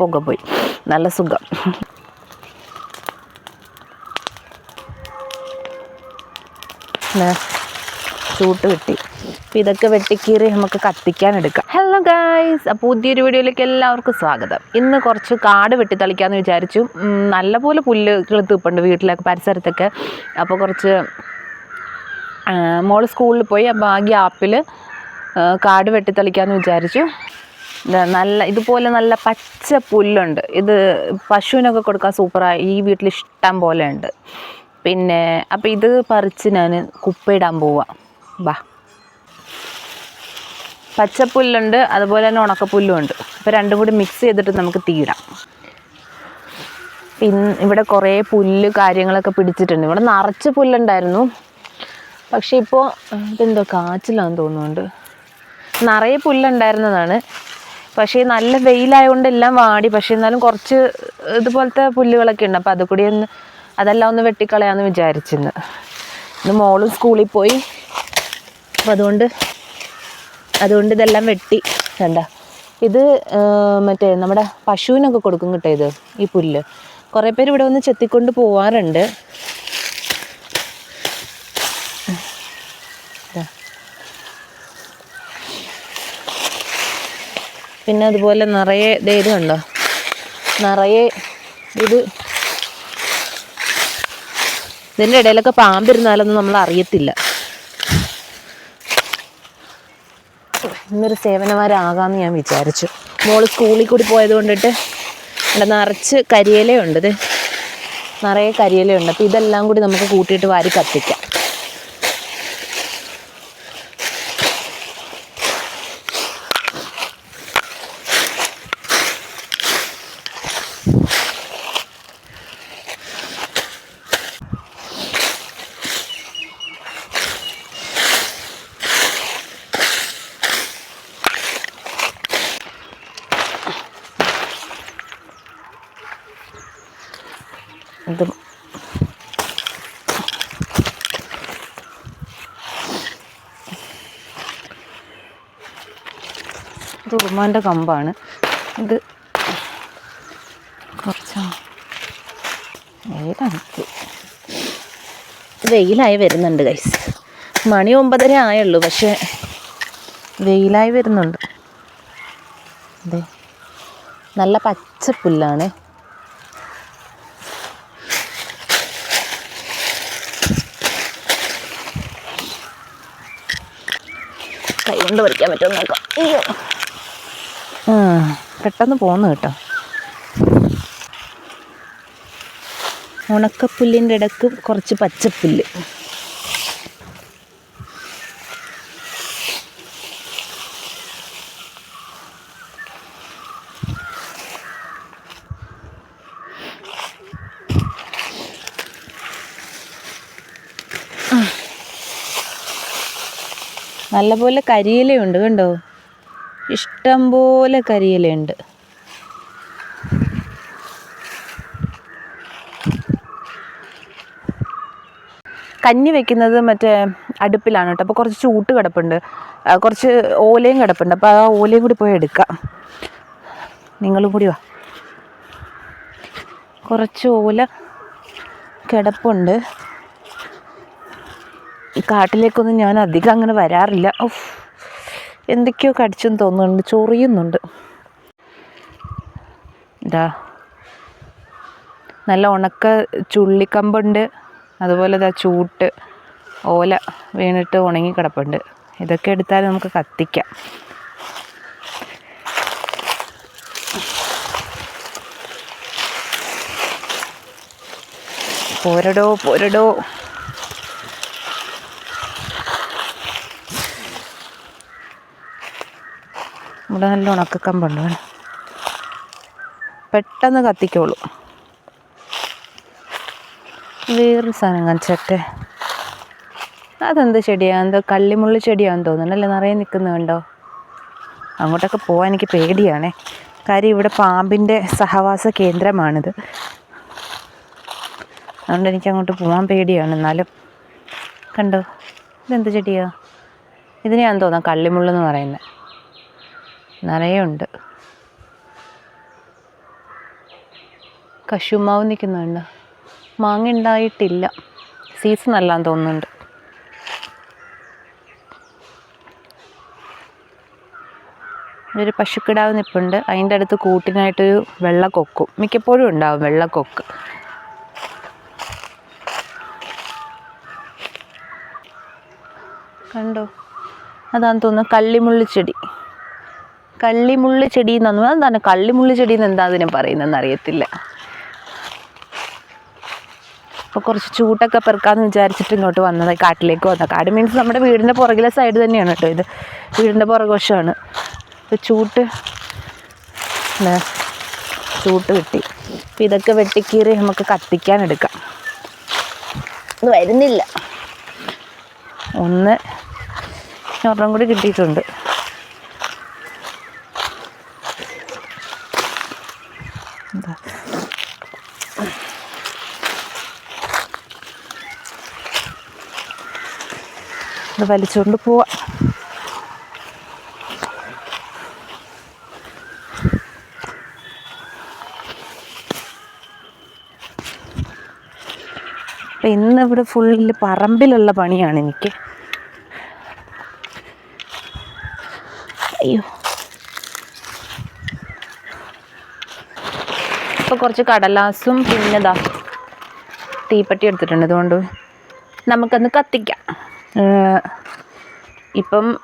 പുക പോയി. നല്ല സുഖം. ചൂട്ട് വെട്ടി. അപ്പം ഇതൊക്കെ വെട്ടിക്കീറി നമുക്ക് കത്തിക്കാൻ എടുക്കാം. ഹലോ ഗായ്സ് അപ്പോൾ പുതിയൊരു വീഡിയോയിലേക്ക് എല്ലാവർക്കും സ്വാഗതം. ഇന്ന് കുറച്ച് കാട് വെട്ടിത്തളിക്കാമെന്ന് വിചാരിച്ചു. നല്ലപോലെ പുല്ല് കിളുത്തിപ്പുണ്ട് വീട്ടിലൊക്കെ പരിസരത്തൊക്കെ. അപ്പോൾ കുറച്ച് മോൾ സ്കൂളിൽ പോയി. അപ്പോൾ ആ ഗ്യാപ്പിൽ കാട് വെട്ടിത്തളിക്കാമെന്ന് വിചാരിച്ചു. നല്ല ഇതുപോലെ നല്ല പച്ച പുല്ലുണ്ട്. ഇത് പശുവിനൊക്കെ കൊടുക്കാൻ സൂപ്പറായി. ഈ വീട്ടിൽ ഇഷ്ടം പോലെ ഉണ്ട്. പിന്നെ അപ്പോൾ ഇത് പറിച്ച് ഞാൻ കുപ്പയിടാൻ പോവാം. ബാ പച്ചപ്പുല്ലുണ്ട് അതുപോലെ തന്നെ ഉണക്കപ്പുല്ലും ഉണ്ട്. അപ്പോൾ രണ്ടും കൂടി മിക്സ് ചെയ്തിട്ട് നമുക്ക് തീടാം പിന്നെ ഇവിടെ കുറേ പുല്ല് കാര്യങ്ങളൊക്കെ പിടിച്ചിട്ടുണ്ട്. ഇവിടെ നിറച്ച് പുല്ലുണ്ടായിരുന്നു. പക്ഷേ ഇപ്പോൾ ഇതെന്തോ കാച്ചിലാന്ന് തോന്നുന്നുണ്ട്. നിറയെ പുല്ലുണ്ടായിരുന്നതാണ്. പക്ഷേ നല്ല വെയിലായതുകൊണ്ട് എല്ലാം വാടി. പക്ഷേ എന്നാലും കുറച്ച് ഇതുപോലത്തെ പുല്ലുകളൊക്കെ ഉണ്ട്. അപ്പോൾ അത് കൂടി ഒന്ന് അതെല്ലാം ഒന്ന് വെട്ടിക്കളയാന്ന് വിചാരിച്ചിരുന്നു ഇന്ന് മോളും സ്കൂളിൽ പോയി. അപ്പം അതുകൊണ്ട് അതുകൊണ്ട് ഇതെല്ലാം വെട്ടി. കണ്ട? ഇത് മറ്റേ നമ്മുടെ പശുവിനൊക്കെ കൊടുക്കും കേട്ടോ ഇത് ഈ പുല്ല്. കുറേ പേര് ഇവിടെ വന്ന് ചെത്തിക്കൊണ്ട് പോവാറുണ്ട്. പിന്നെ അതുപോലെ നിറയെ ഇത് കണ്ടോ? നിറയെ ഇത് ഇതിന്റെ ഇടയിലൊക്കെ പാമ്പിരുന്നാലൊന്നും നമ്മൾ അറിയത്തില്ല. ഇന്നൊരു സേവനമാരാകാമെന്ന് ഞാൻ വിചാരിച്ചു. മോൾ സ്കൂളിൽ കൂടി പോയത് കൊണ്ടിട്ട് ഇവിടെ നിറച്ച് കരിയിലയുണ്ട് ഇത് നിറയെ കരിയിലയുണ്ട്. അപ്പോൾ ഇതെല്ലാം കൂടി നമുക്ക് കൂട്ടിയിട്ട് വാരി കത്തിക്കാം. ഇത് ഇത് ഉറുമാന്റെ കമ്പാണ്. ഇത് കുറച്ച് ഏതാണ് വെയിലായി വരുന്നുണ്ട് ഗൈസ് മണി ഒമ്പതര ആയുള്ളൂ പക്ഷേ വെയിലായി വരുന്നുണ്ട്. അതെ നല്ല പച്ച കൊണ്ട് പറിക്കാൻ പറ്റുമെന്ന് നോക്കാം. അയ്യോ. പെട്ടെന്ന് പോന്നു കേട്ടോ. ഉണക്കപ്പുല്ലിന്റെ ഇടയ്ക്ക് കുറച്ച് പച്ചപ്പുല്ല്. നല്ലപോലെ കരിയിലയുണ്ട് കണ്ടോ? ഇഷ്ടംപോലെ കരിയിലയുണ്ട്. കഞ്ഞി വെക്കുന്നത് മറ്റേ അടുപ്പിലാണ് കേട്ടോ. അപ്പോൾ കുറച്ച് ചൂട്ട് കിടപ്പുണ്ട്. കുറച്ച് ഓലയും കിടപ്പുണ്ട്. അപ്പോൾ ആ ഓലയും കൂടി പോയി എടുക്കാം. നിങ്ങളും കൂടി വാ. കുറച്ച് ഓല കിടപ്പുണ്ട്. ഈ കാട്ടിലേക്കൊന്നും ഞാൻ അധികം അങ്ങനെ വരാറില്ല. ഓഫ് എന്തൊക്കെയോ കടിച്ചെന്ന് തോന്നുന്നുണ്ട്. ചൊറിയുന്നുണ്ട്. ഇതാ. നല്ല ഉണക്ക ചുള്ളിക്കമ്പുണ്ട്. അതുപോലെ ഇതാ ചൂട്ട് ഓല വീണിട്ട് ഉണങ്ങി കിടപ്പുണ്ട്. ഇതൊക്കെ എടുത്താൽ നമുക്ക് കത്തിക്കാം. പോരടോ പോരടോ. ഇവിടെ നല്ല ഉണക്കക്കമ്പുണ്ട് പെട്ടെന്ന് കത്തിക്കോളൂ. വേറൊരു സാധനം കാണിച്ചട്ടെ. അതെന്ത് ചെടിയാണ് എന്തോ കള്ളിമുള്ളി ചെടിയാന്ന് തോന്നുന്നു. നിറയെ നിൽക്കുന്നത് കണ്ടോ? അങ്ങോട്ടൊക്കെ പോകാൻ എനിക്ക് പേടിയാണേ. കാര്യം ഇവിടെ പാമ്പിന്റെ സഹവാസ കേന്ദ്രമാണിത്. അതുകൊണ്ട് എനിക്ക് അങ്ങോട്ട് പോകാൻ പേടിയാണ്. എന്നാലും കണ്ടോ? ഇതെന്ത് ചെടിയാ? ഇതിനെയാന്ന് തോന്നാം കള്ളിമുള്ളെന്ന് പറയുന്നത് നിറയെ ഉണ്ട് കശുമാവ് നിൽക്കുന്നുണ്ട്. മാങ്ങ ഉണ്ടായിട്ടില്ല. സീസൺ അല്ലാന്ന് തോന്നുന്നുണ്ട്. ഒരു പശുക്കിടാവ് നിൽപ്പുണ്ട് അതിന്റെ അടുത്ത് കൂട്ടിനായിട്ടൊരു വെള്ളക്കൊക്കും. മിക്കപ്പോഴും ഉണ്ടാവും വെള്ളക്കൊക്ക്. കണ്ടോ? അതാന്ന് തോന്നുന്നു കള്ളിമുള്ളി ചെടി എന്ന് അതെന്താണ് കള്ളിമുള്ളി ചെടി എന്ന് എന്താ അതിനെ പറയുന്നതെന്ന് അറിയത്തില്ല. അപ്പോൾ കുറച്ച് ചൂട്ടൊക്കെ പെറുക്കാന്ന് വിചാരിച്ചിട്ട് ഇങ്ങോട്ട് വന്നത് കാട്ടിലേക്ക് വന്നത്. കാട് മീൻസ് നമ്മുടെ വീടിന്റെ പുറകിലെ സൈഡ് തന്നെയാണ് കേട്ടോ ഇത്. വീടിന്റെ പുറകുവശമാണ്. ചൂട്ട് ചൂട്ട് വെട്ടി. അപ്പോൾ ഇതൊക്കെ വെട്ടിക്കീറി നമുക്ക് കത്തിക്കാൻ എടുക്കാം. ഇത് വരുന്നില്ല. ഒന്ന് ഒരെണ്ണം കൂടി കിട്ടിയിട്ടുണ്ട്. എന്താ ഇത് വലിച്ചുകൊണ്ട് പോവാം അപ്പം ഇന്ന് ഇവിടെ ഫുള്ള് പറമ്പിലുള്ള പണിയാണ് എനിക്ക്. അയ്യോ. ഇപ്പോൾ കുറച്ച് കടലാസും പിന്നെ ഇതാ തീപ്പെട്ടി എടുത്തിട്ടുണ്ട്. അതുകൊണ്ട് നമുക്കൊന്ന് കത്തിക്കാം. ഇപ്പം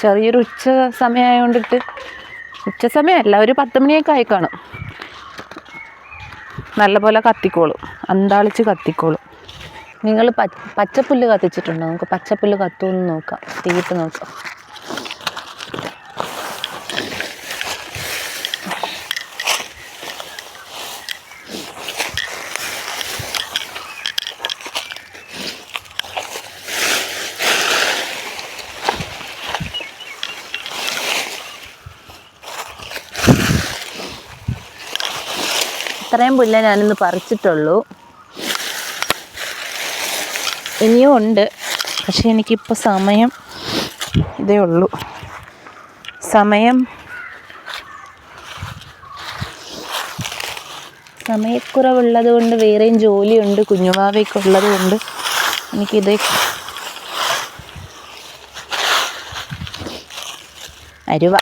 ചെറിയൊരു ഉച്ച സമയമായതുകൊണ്ടിട്ട് ഉച്ച സമയമല്ല ഒരു പത്ത് മണിയൊക്കെ ആയി കാണും. നല്ലപോലെ കത്തിക്കോളും. അന്താളിച്ച് കത്തിക്കോളും. നിങ്ങൾ പച്ചപ്പുല്ല് കത്തിച്ചിട്ടുണ്ടോ? നമുക്ക് പച്ചപ്പുല്ല് കത്തുമെന്ന് നോക്കാം. തീയിട്ട് നോക്കാം. ഇത്രയും പുല്ല ഞാനിന്ന് പറിച്ചിട്ടുള്ളൂ. ഇനിയും ഉണ്ട്. പക്ഷെ എനിക്കിപ്പോൾ സമയം ഇതേ ഉള്ളൂ. സമയം സമയക്കുറവുള്ളത് കൊണ്ട് വേറെയും ജോലിയുണ്ട്. കുഞ്ഞുവാവയൊക്കെ ഉള്ളത് കൊണ്ട് എനിക്കിത് അരുവ.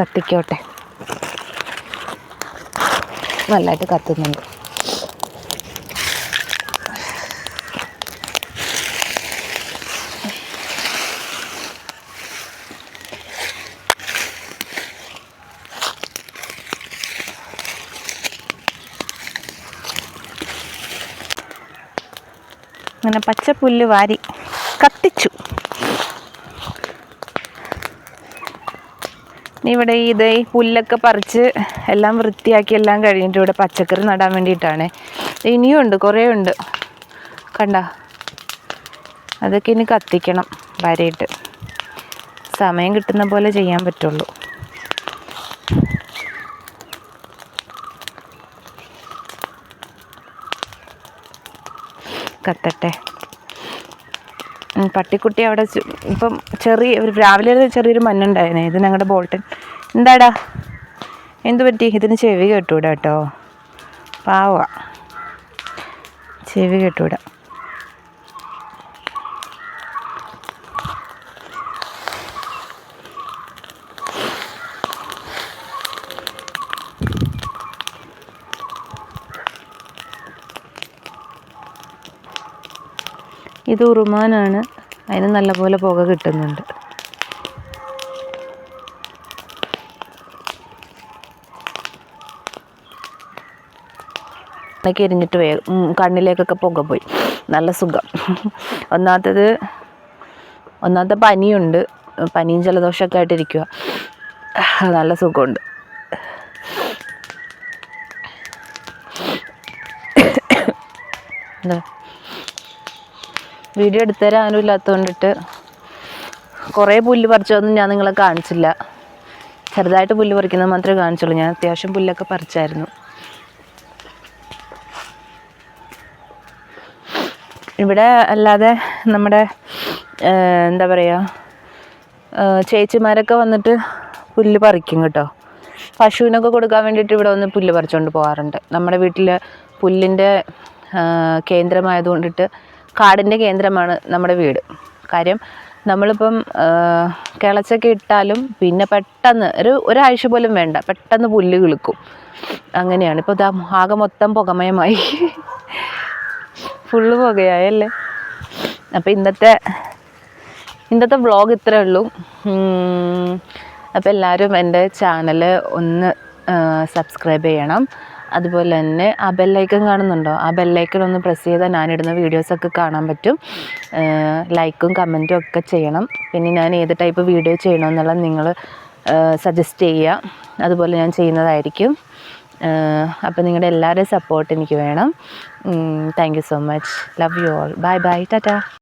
കത്തിക്കോട്ടെ. നല്ലതായിട്ട് കത്തുന്നുണ്ട്. അങ്ങനെ പച്ചപ്പുല്ല് വാരി കത്തിച്ചു ഇനി ഇവിടെ ഇത് ഈ പുല്ലൊക്കെ പറിച്ച് എല്ലാം വൃത്തിയാക്കി എല്ലാം കഴിഞ്ഞിട്ട് ഇവിടെ പച്ചക്കറി നടാൻ വേണ്ടിയിട്ടാണ്. ഇനിയും ഉണ്ട് കുറേ ഉണ്ട്. കണ്ട? അതൊക്കെ ഇനി കത്തിക്കണം വരയിട്ട്. സമയം കിട്ടുന്ന പോലെ ചെയ്യാൻ പറ്റുള്ളൂ. കത്തട്ടെ? പട്ടിക്കുട്ടി അവിടെ ഇപ്പം ചെറിയ ഒരു രാവിലെ ചെറിയൊരു മഞ്ഞുണ്ടായിരുന്നേ ഇത് ഞങ്ങളുടെ ബോൾട്ടൻ. എന്താടാ? എന്തു പറ്റി? ഇതിന് ചെവി കെട്ടൂടാ കേട്ടോ പാവ. ചെവി കെട്ടൂടാ. ഇത് ഉറുമാനാണ്. അതിന് നല്ലപോലെ പുക കിട്ടുന്നുണ്ട്. ഒക്കെ എരിഞ്ഞിട്ട് വേ കണ്ണിലേക്കൊക്കെ പുക പോയി. നല്ല സുഖം. ഒന്നാമത്തത് ഒന്നാമത്തെ പനിയുണ്ട്. പനിയും ജലദോഷമൊക്കെ ആയിട്ടിരിക്കുക നല്ല സുഖമുണ്ട്. എന്താ? വീഡിയോ എടുത്തുതരാൻ ആരും ഇല്ലാത്തതുകൊണ്ടിട്ട് കുറേ പുല്ല് പറിച്ചതൊന്നും ഞാൻ നിങ്ങളെ കാണിച്ചില്ല. ചെറുതായിട്ട് പുല്ല് പറിക്കുന്നത് മാത്രമേ കാണിച്ചുള്ളൂ. ഞാൻ അത്യാവശ്യം പുല്ലൊക്കെ പറിച്ചായിരുന്നു. ഇവിടെ അല്ലാതെ നമ്മുടെ എന്താ പറയുക ചേച്ചിമാരൊക്കെ വന്നിട്ട് പുല്ല് പറിക്കും കേട്ടോ. പശുവിനൊക്കെ കൊടുക്കാൻ വേണ്ടിയിട്ട് ഇവിടെ വന്ന് പുല്ല് പറിച്ചുകൊണ്ട് പോകാറുണ്ട് നമ്മുടെ വീട്ടിൽ പുല്ലിന്റെ കേന്ദ്രമായത് കേന്ദ്രമായതുകൊണ്ടിട്ട് കാടിന്റെ കേന്ദ്രമാണ് നമ്മുടെ വീട്. കാര്യം നമ്മളിപ്പം കിളച്ചൊക്കെ ഇട്ടാലും പിന്നെ പെട്ടെന്ന് ഒരു ഒരാഴ്ച പോലും വേണ്ട. പെട്ടെന്ന് പുല്ല് കിളുക്കും. അങ്ങനെയാണ്. ഇപ്പോൾ ഇതാ ആകെ മൊത്തം പുകമയമായി. ഫുള്ള് പുകയായല്ലേ അപ്പോൾ ഇന്നത്തെ ഇന്നത്തെ വ്ളോഗ് ഇത്രേ ഉള്ളൂ. അപ്പോൾ എല്ലാവരും എന്റെ ചാനൽ ഒന്ന് സബ്സ്ക്രൈബ് ചെയ്യണം. അതുപോലെ തന്നെ ആ ബെല്ലൈക്കൺ കാണുന്നുണ്ടോ? ആ ബെല്ലൈക്കൺ ഒന്ന് പ്രസ് ചെയ്താൽ ഞാനിടുന്ന വീഡിയോസൊക്കെ കാണാൻ പറ്റും. ലൈക്കും കമന്റും ഒക്കെ ചെയ്യണം. പിന്നെ ഞാൻ ഏത് ടൈപ്പ് വീഡിയോ ചെയ്യണമെന്നുള്ളത് നിങ്ങൾ സജസ്റ്റ് ചെയ്യുക. അതുപോലെ ഞാൻ ചെയ്യുന്നതായിരിക്കും. അപ്പോൾ നിങ്ങളുടെ എല്ലാവരുടെയും സപ്പോർട്ട് എനിക്ക് വേണം. Thank you so much love you all bye bye Tata